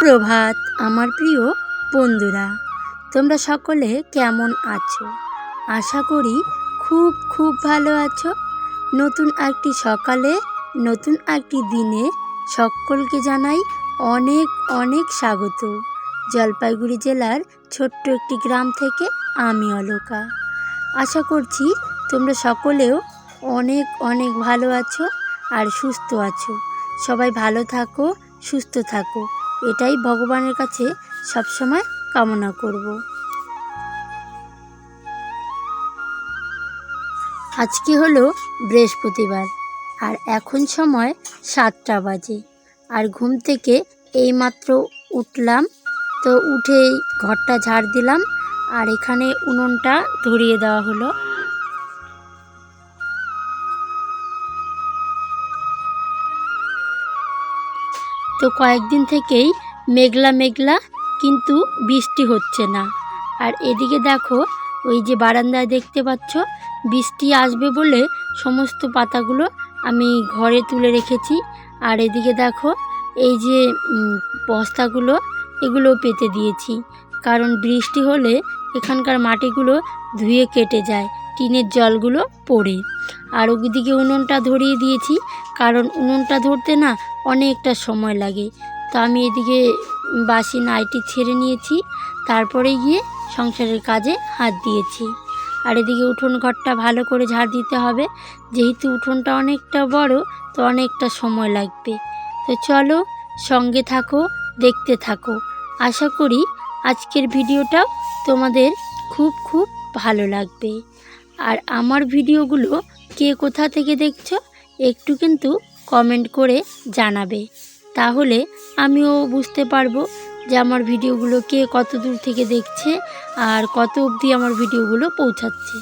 সুপ্রভাত, আমার প্রিয় বন্ধুরা। তোমরা সকলে কেমন আছো? আশা করি খুব খুব ভালো আছো। নতুন একটি সকালে, নতুন একটি দিনে সকলকে জানাই অনেক অনেক স্বাগত। জলপাইগুড়ি জেলার ছোট্ট একটি গ্রাম থেকে আমি অলোকা। আশা করছি তোমরা সকলেও অনেক অনেক ভালো আছো আর সুস্থ আছো। সবাই ভালো থাকো, সুস্থ থাকো। এটাই ভগবানের কাছে সবসময় কামনা করব। আজকে হলো বৃহস্পতিবার, আর এখন সময় সাতটা বাজে। আর ঘুম থেকে এইমাত্র উঠলাম, তো উঠেই ঘরটা ঝাড় দিলাম, আর এখানে উনুনটা ধরিয়ে দেওয়া হলো। তো কয়েকদিন থেকেই মেঘলা মেঘলা, কিন্তু বৃষ্টি হচ্ছে না। আর এদিকে দেখো, ওই যে বারান্দায় দেখতে পাচ্ছ, বৃষ্টি আসবে বলে সমস্ত পাতাগুলো আমি ঘরে তুলে রেখেছি। আর এদিকে দেখো, এই যে বস্তাগুলো, এগুলো পেতে দিয়েছি। কারণ বৃষ্টি হলে এখানকার মাটিগুলো ধুয়ে কেটে যায়, টিনের জলগুলো পড়ে। আর ওদিকে উনুনটা ধরিয়ে দিয়েছি, কারণ উনুনটা ধরতে না অনেকটা সময় লাগে। তো আমি এদিকে বাসি নাইটি ছেড়ে নিয়েছি তারপরে গিয়ে সংসারের কাজে হাত দিয়েছি। আর এদিকে উঠোন ঘরটা ভালো করে ঝাড় দিতে হবে। যেহেতু উঠোনটা অনেকটা বড়, তো অনেকটা সময় লাগবে। তো চলো সঙ্গে থাকো, দেখতে থাকো। আশা করি আজকের ভিডিওটাও তোমাদের খুব খুব ভালো লাগবে। আর আমার ভিডিওগুলো কে কোথা থেকে দেখছ, একটু কিন্তু কমেন্ট করে জানাবে। তাহলে আমিও বুঝতে পারব যে আমার ভিডিওগুলো কে কত দূর থেকে দেখছে আর কত অবধি আমার ভিডিওগুলো পৌঁছাচ্ছে।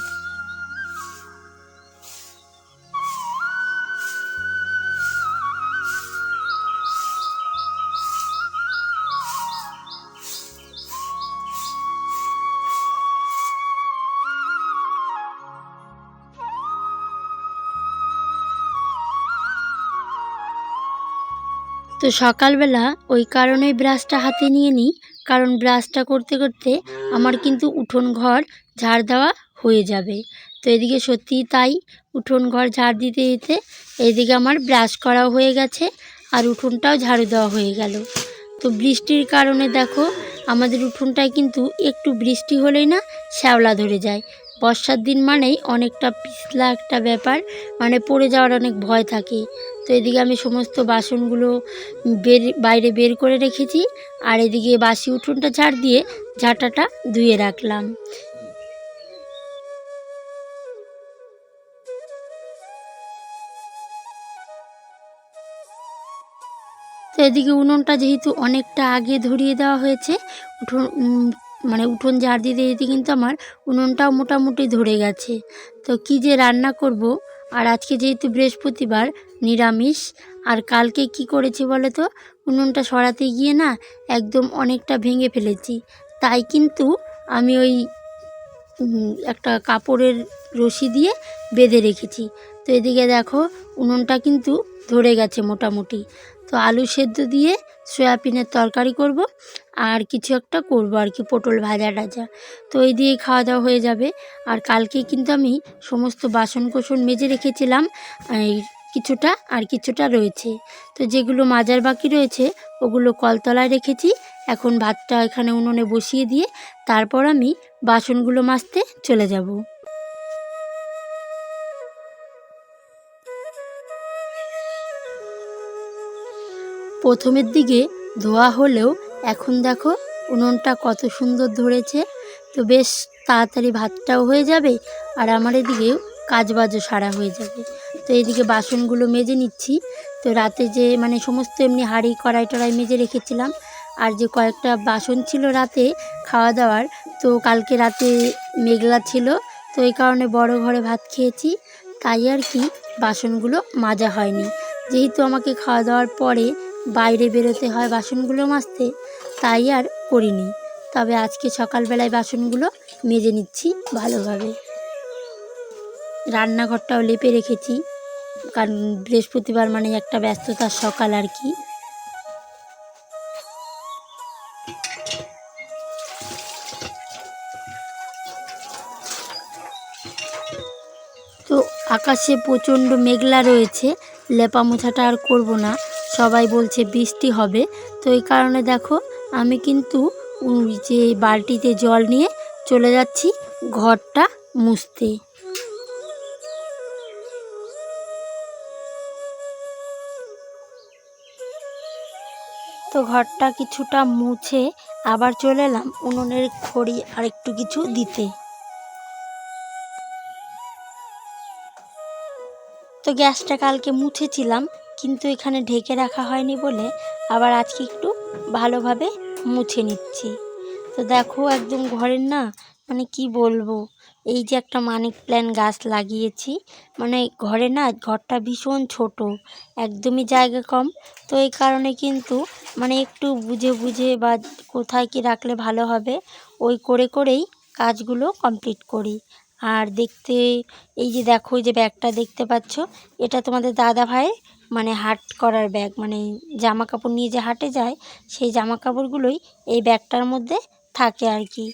তো সকালবেলা ওই কারণেই ব্রাশটা হাতে নিয়ে নিই, কারণ ব্রাশটা করতে করতে আমার কিন্তু উঠোন ঘর ঝাড় দেওয়া হয়ে যাবে। তো এদিকে সত্যিই তাই, উঠোন ঘর ঝাড় দিতে দিতে এদিকে আমার ব্রাশ করাও হয়ে গেছে আর উঠোনটাও ঝাড়ু দেওয়া হয়ে গেল। তো বৃষ্টির কারণে দেখো, আমাদের উঠোনটায় কিন্তু একটু বৃষ্টি হলেই না শ্যাওলা ধরে যায়। বর্ষার দিন মানেই অনেকটা পিছলা একটা ব্যাপার মানে পড়ে যাওয়ার অনেক ভয় থাকে। তো এদিকে আমি সমস্ত বাসনগুলো বের, বাইরে বের করে রেখেছি, আর এদিকে বাসি উঠোনটা ঝাড় দিয়ে ঝাঁটাটা ধুয়ে রাখলাম। তো এদিকে উনুনটা যেহেতু অনেকটা আগে ধরিয়ে দেওয়া হয়েছে, উঠোন মানে উঠোন ঝাড় দিতে দিতে কিন্তু আমার উনুনটাও মোটামুটি ধরে গেছে। তো কি যে রান্না করব? আর আজকে যেহেতু বৃহস্পতিবার, নিরামিষ, আর কালকে কি করেছি বলো তো? উনুনটা সরাতে গিয়ে না একদম অনেকটা ভেঙে ফেলেছি। তাই কিন্তু আমি ওই একটা কাপড়ের রশি দিয়ে বেঁধে রেখেছি। তো এদিকে দেখো, উনুনটা কিন্তু ধরে গেছে মোটামুটি। তো আলু সেদ্ধ দিয়ে সয়াবিনের তরকারি করব, আর কিছু একটা করব আর কি, পটল ভাজা টাজা। তো এই দিয়েই খাওয়া দাওয়া হয়ে যাবে। আর কালকে কিন্তু আমি সমস্ত বাসন কোসন মেজে রেখেছিলাম, এই কিছুটা আর কিছুটা রয়েছে। তো যেগুলো মাজার বাকি রয়েছে, ওগুলো কলতলায় রেখেছি। এখন ভাতটা এখানে উনুনে বসিয়ে দিয়ে তারপর আমি বাসনগুলো মাজতে চলে যাব। প্রথমের দিকে ধোয়া হলেও এখন দেখো উনুনটা কত সুন্দর ধরেছে। তো বেশ তাড়াতাড়ি ভাতটাও হয়ে যাবে আর আমার এদিকেও কাজ বাজও সারা হয়ে যাবে। তো এদিকে বাসনগুলো মেজে নিচ্ছি। তো রাতে যে মানে সমস্ত এমনি হাঁড়ি, কড়াই টড়াই মেজে রেখেছিলাম। আর যে কয়েকটা বাসন ছিল রাতে খাওয়া দাওয়ার, তো কালকে রাতে মেঘলা ছিল। তো এই কারণে বড় ঘরে ভাত খেয়েছি। তাই আর কি বাসনগুলো মাজা হয়নি। যেহেতু আমাকে খাওয়া দাওয়ার পরে বাইরে বেরোতে হয় বাসনগুলো মাজতে, তাই আর করিনি। তবে আজকে সকালবেলায় বাসনগুলো মেজে নিচ্ছি ভালোভাবে। রান্নাঘরটাও লেপে রেখেছি, কারণ বৃহস্পতিবার মানে একটা ব্যস্ততার সকাল আর কি। তো আকাশে প্রচণ্ড মেঘলা রয়েছে, লেপা মোছাটা আর করব না। সবাই বলছে বৃষ্টি হবে। তো এই কারণে দেখো, আমি কিন্তু যে বালতিতে জল নিয়ে চলে যাচ্ছি ঘরটা মুছতে। তো ঘরটা কিছুটা মুছে আবার চলে এলাম উনুনের খড়ি আর একটু কিছু দিতে। তো গ্যাসটা কালকে মুছেছিলাম, কিন্তু এখানে ঢেকে রাখা হয়নি বলে আবার আজকে একটু ভালোভাবে মুছে নিচ্ছি। তো দেখো একদম ঘরের না মানে কি বলব, এই যে একটা মানিক প্ল্যান্ট গাছ লাগিয়েছি মানে ঘরে না ঘরটা ভীষণ ছোট, একদমই জায়গা কম, তো এই কারণে কিন্তু মানে একটু বুঝে বুঝে বা কোথায় কি রাখলে ভালো হবে, ওই করে করেই কাজগুলো কমপ্লিট করি। আর দেখতে এই যে দেখো যে ব্যাগটা দেখতে পাচ্ছ এটা তোমাদের দাদা ভাইয়ের মানে হাট করার ব্যাগ মানে জামা কাপড় নিয়ে যে হাটে যায় সেই জামা কাপড়গুলোই এই ব্যাগটার মধ্যে থাকে আর কি।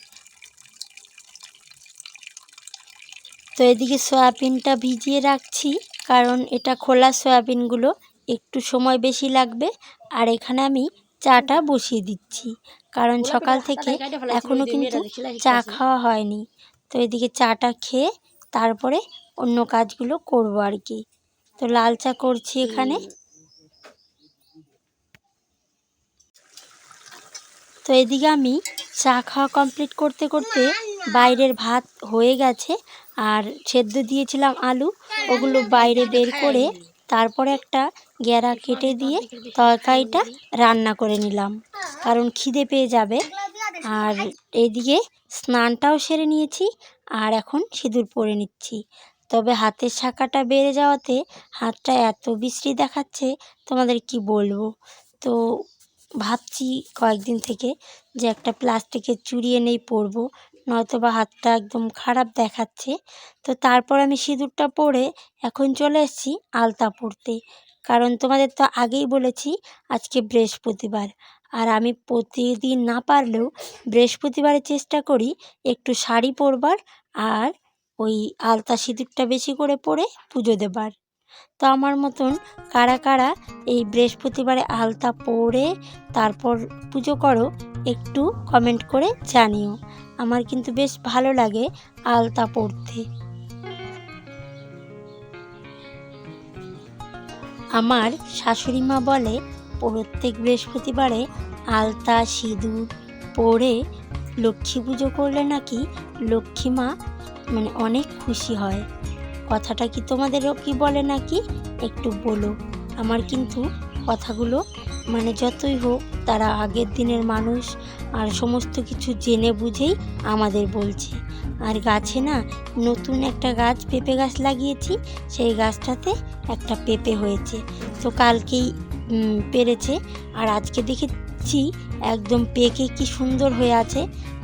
তো এদিকে সয়াবিনটা ভিজিয়ে রাখছি কারণ এটা খোলা সয়াবিনগুলো একটু সময় বেশি লাগবে আর এখানে আমি চাটা বসিয়ে দিচ্ছি কারণ সকাল থেকে এখনও কিন্তু চা খাওয়া হয়নি। তো এদিকে চাটা খেয়ে তারপরে অন্য কাজগুলো করব আর কি। তো লাল চা করছি এখানে। তো এদিকে আমি চা খাওয়া কমপ্লিট করতে করতে বাইরের ভাত হয়ে গেছে আর সেদ্ধ দিয়েছিলাম আলু, ওগুলো বাইরে বের করে তারপরে একটা গ্যারা কেটে দিয়ে তরকারিটা রান্না করে নিলাম। কারণ খিদে পেয়ে যাবে। আর এইদিকে স্নানটাও সেরে নিয়েছি আর এখন সিঁদুর পরে নিচ্ছি। তবে হাতের শাখাটা বেড়ে যাওয়াতে হাতটা এত বিশ্রী দেখাচ্ছে, তোমাদের কি বলব? তো ভাবছি কয়েকদিন থেকে যে একটা প্লাস্টিকের চুড়ি এনেই পরবো নয়তো বা হাতটা একদম খারাপ দেখাচ্ছে। তো তারপর আমি সিঁদুরটা পরে এখন চলে এসেছি আলতা পরতে। কারণ তোমাদের তো আগেই বলেছি আজকে বৃহস্পতিবার। আর আমি প্রতিদিন না পারলেও বৃহস্পতিবারে চেষ্টা করি একটু শাড়ি পরবার আর ওই আলতা সিঁদুরটা বেশি করে পরে পুজো দেবার। তো আমার মতন কারা কারা এই বৃহস্পতিবারে আলতা পরে তারপর পুজো করো একটু কমেন্ট করে জানিও। আমার কিন্তু বেশ ভালো লাগে আলতা পরতে। আমার শাশুড়ি মা বলে, প্রত্যেক বৃহস্পতিবারে আলতা, সিঁদুর পরে লক্ষ্মী পুজো করলে নাকি লক্ষ্মী মা মানে অনেক খুশি হয়। কথাটা কি তোমাদেরও কি বলে নাকি? একটু বলো। আমার কিন্তু কথাগুলো মানে যতই হোক, তারা আগের দিনের মানুষ আর সমস্ত কিছু জেনে বুঝেই আমাদের বলছে। আর গাছে না নতুন একটা গাছ পেঁপে গাছ লাগিয়েছি, সেই গাছটাতে একটা পেঁপে হয়েছে। তো কালকেই পেরেছে। আর আজকে দেখেছি একদম পেকে কি সুন্দর হয়ে আছে।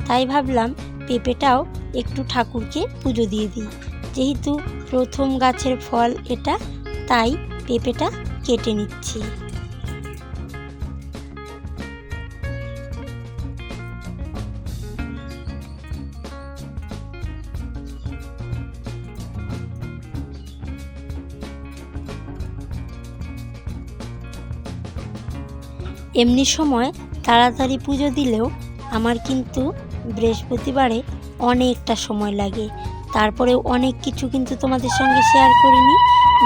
তাই ভাবলাম পেঁপেটাও একটু ঠাকুরকে পুজো দিয়ে দিই। যেহেতু প্রথম গাছের ফল এটা, তাই পেঁপেটা কেটে নিচ্ছি। এমনি সময় তাড়াতাড়ি পুজো দিলেও আমার কিন্তু বৃহস্পতিবারে অনেকটা সময় লাগে। তারপরে অনেক কিছু কিন্তু তোমাদের সঙ্গে শেয়ার করিনি।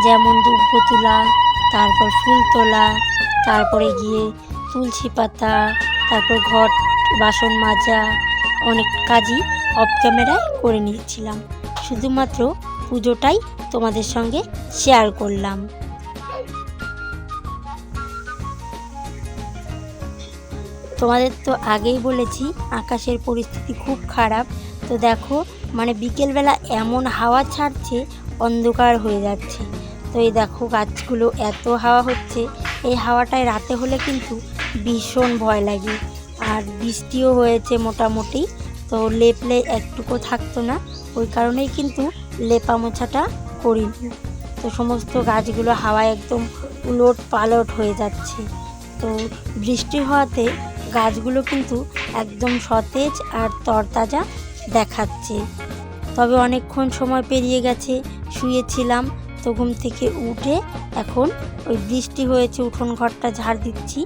যেমন দুব্ব তোলা, তারপর ফুল তোলা, তারপরে গিয়ে তুলসী পাতা, তারপর ঘর বাসন মাজা, অনেক কাজই অফ ক্যামেরায় করে নিয়েছিলাম। শুধুমাত্র পুজোটাই তোমাদের সঙ্গে শেয়ার করলাম। তোমাদের তো আগেই বলেছি, আকাশের পরিস্থিতি খুব খারাপ। তো দেখো মানে বিকেলবেলা এমন হাওয়া ছাড়ছে, অন্ধকার হয়ে যাচ্ছে। তো এই দেখো গাছগুলো এত হাওয়া হচ্ছে, এই হাওয়াটায় রাতে হলে কিন্তু ভীষণ ভয় লাগে। আর বৃষ্টিও হয়েছে মোটামুটি, তো লেপলে একটুকু থাকতো না, ওই কারণেই কিন্তু লেপা মোছাটা করিনি। তো সমস্ত গাছগুলো হাওয়ায় একদম উলট পালট হয়ে যাচ্ছে। তো বৃষ্টি হওয়াতে গাছগুলো কিন্তু একদম সতেজ আর তরতাজা দেখাচ্ছে। তবে অনেকক্ষণ সময় পেরিয়ে গেছে, শুয়েছিলাম তো ঘুম থেকে উঠে এখন ওই বৃষ্টি হয়েছে, উঠোন ঘরটা ঝাড় দিচ্ছি।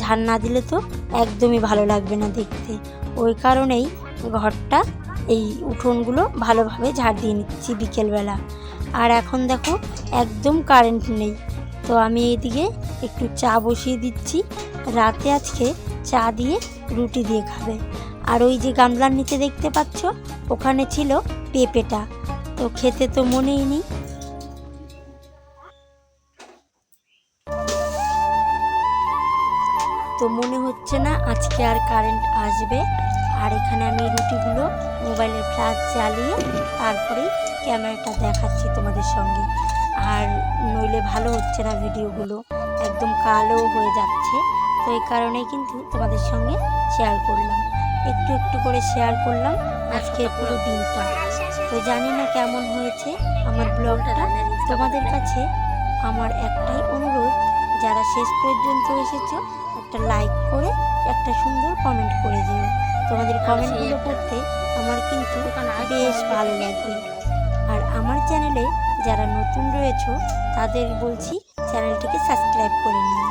ঝাড় না দিলে তো একদমই ভালো লাগবে না দেখতে। ওই কারণেই ঘরটা এই উঠোনগুলো ভালোভাবে ঝাড় দিয়ে নিচ্ছি বিকেলবেলা। আর এখন দেখো একদম কারেন্ট নেই, তো আমি এইদিকে একটু চা বসিয়ে দিচ্ছি। রাতে আজকে চা দিয়ে রুটি দিয়ে খাবে। আর ওই যে গামলার নিচে দেখতে পাচ্ছ, ওখানে ছিল পেঁপেটা। তো খেতে তো মনেই নেই। তো মনে হচ্ছে না আজকে আর কারেন্ট আসবে। আর এখানে আমি রুটিগুলো মোবাইলের ফ্ল্যাশ জ্বালিয়ে তারপরেই ক্যামেরাটা দেখাচ্ছি তোমাদের সঙ্গে। আর নইলে ভালো হচ্ছে না ভিডিওগুলো। একদম কালো হয়ে যাচ্ছে। তো এই কারণেই কিন্তু তোমাদের সঙ্গে শেয়ার করলাম। একটু একটু করে শেয়ার করলাম আজকে পুরো দিনটা। তো জানি না কেমন হয়েছে আমার ব্লগটা। তোমাদের কাছে আমার একটাই অনুরোধ, যারা শেষ পর্যন্ত এসেছ, একটা লাইক করে, একটা সুন্দর কমেন্ট করে দিও। তোমাদের কমেন্টগুলো পড়তে আমার কিন্তু বেশ ভালো লাগবে আর আমার চ্যানেলে যারা নতুন রয়েছো, তাদের বলছি চ্যানেলটিকে সাবস্ক্রাইব করে নিও।